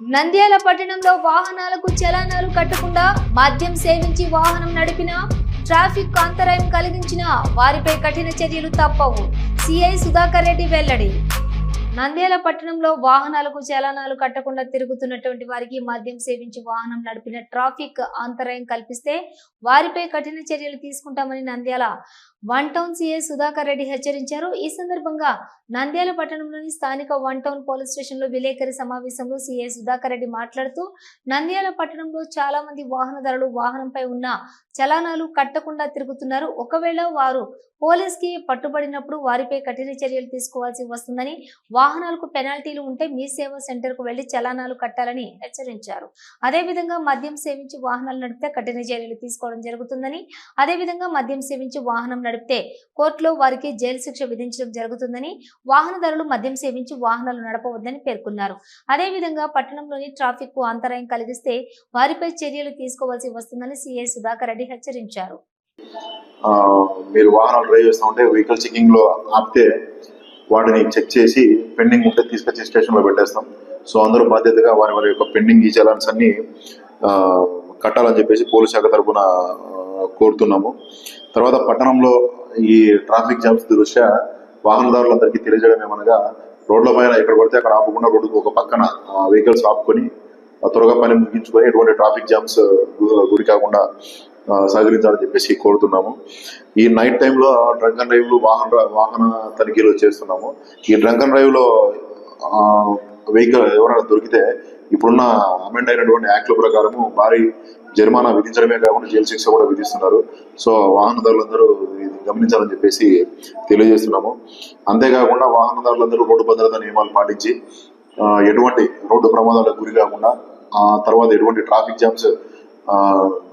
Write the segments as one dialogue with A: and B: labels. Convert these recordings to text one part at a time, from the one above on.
A: నంద్యాల పట్టణంలో వాహనాలకు చలానాలు కట్టకుండా మద్యం సేవించి వాహనం నడిపిన ట్రాఫిక్ అంతరాయం కలిగించిన వారిపై కఠిన చర్యలు తప్పవు. సిఐ సుధాకర్ రెడ్డి వెల్లడి. నంద్యాల పట్టణంలో వాహనాలకు చలానాలు కట్టకుండా తిరుగుతున్నటువంటి వారికి మద్యం సేవించి వాహనం నడిపిన ట్రాఫిక్ అంతరాయం కల్పిస్తే వారిపై కఠిన చర్యలు తీసుకుంటామని Nandyal one town CI Sudhakar Reddy హెచ్చరించారు. ఈ సందర్భంగా నంద్యాల పట్టణంలోని స్థానిక వన్ టౌన్ పోలీస్ స్టేషన్లో విలేకరి సమావేశంలో సిఐ సుధాకర్ రెడ్డి మాట్లాడుతూ నంద్యాల పట్టణంలో చాలా మంది వాహనదారులు వాహనంపై ఉన్న చలానాలు కట్టకుండా తిరుగుతున్నారు. ఒకవేళ వారు పోలీస్కి పట్టుబడినప్పుడు వారిపై కఠిన చర్యలు తీసుకోవాల్సి వస్తుందని వాహనాలకు పెనాల్టీలు ఉంటే మీ సేవా సెంటర్కు వెళ్ళి చలానాలు కట్టాలని హెచ్చరించారు. అదేవిధంగా మద్యం సేవించి వాహనాలు నడిపితే కఠిన చర్యలు తీసుకోవడం జరుగుతుందని అదేవిధంగా మద్యం సేవించి వాహనం నడిపితే కోర్టులో వారికి జైలు శిక్ష విధించడం జరుగుతుందని వాహనదారులు మద్యం సేవించి వాహనాలు నడపవద్దని పేర్కొన్నారు. అదేవిధంగా పట్టణంలోని ట్రాఫిక్కు అంతరాయం కలిగిస్తే వారిపై చర్యలు తీసుకోవాల్సి వస్తుందని సిఐ సుధాకర్ రెడ్డి హెచ్చరించారు.
B: ఆ, మీరు వాహనాలు డ్రైవ్ చేస్తూ ఉంటే వెహికల్ చెకింగ్లో ఆపితే వాటిని చెక్ చేసి పెండింగ్ ఉంటే తీసుకొచ్చి స్టేషన్లో పెట్టేస్తాం. సో అందరూ బాధ్యతగా వారి వారి యొక్క పెండింగ్ ఈ చలాన్స్ అన్ని ఆ, కట్టాలని చెప్పేసి పోలీస్ శాఖ తరఫున కోరుతున్నాము. తర్వాత పట్టణంలో ఈ ట్రాఫిక్ జామ్స్ దృష్ట్యా వాహనదారులందరికీ తెలియజేయడం ఏమనగా రోడ్ల పైన ఎక్కడ పడితే అక్కడ ఆపకుండా రోడ్డుకు ఒక పక్కన వెహికల్స్ ఆపుకొని త్వరగా పని ముగించుకొని ఎటువంటి ట్రాఫిక్ జామ్స్ గురి కాకుండా సహకరించాలని చెప్పేసి కోరుతున్నాము. ఈ నైట్ టైంలో డ్రంక్ అండ్ డ్రైవ్లు వాహన వాహన తనిఖీలు చేస్తున్నాము. ఈ డ్రంక్ అండ్ డ్రైవ్లో వెహికల్ ఎవరైనా దొరికితే ఇప్పుడున్న అమెండ్ అయినటువంటి యాక్ట్ల ప్రకారము భారీ జరిమానా విధించడమే కాకుండా జైలు శిక్ష కూడా విధిస్తున్నారు. సో వాహనదారులందరూ ఇది గమనించాలని చెప్పేసి తెలియజేస్తున్నాము. అంతేకాకుండా వాహనదారులందరూ రోడ్డు భద్రతా నియమాలు పాటించి ఎటువంటి రోడ్డు ప్రమాదాలకు గురి కాకుండా ఆ తర్వాత ఎటువంటి ట్రాఫిక్ జామ్స్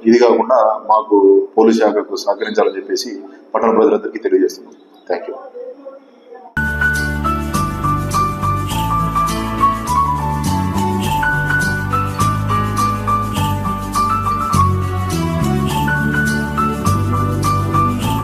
B: ఇది కాకుండా మాకు పోలీస్ శాఖకు సహకరించాలని చెప్పేసి పట్టణ ప్రజలందరికీ తెలియజేస్తున్నాం థ్యాంక్ యూ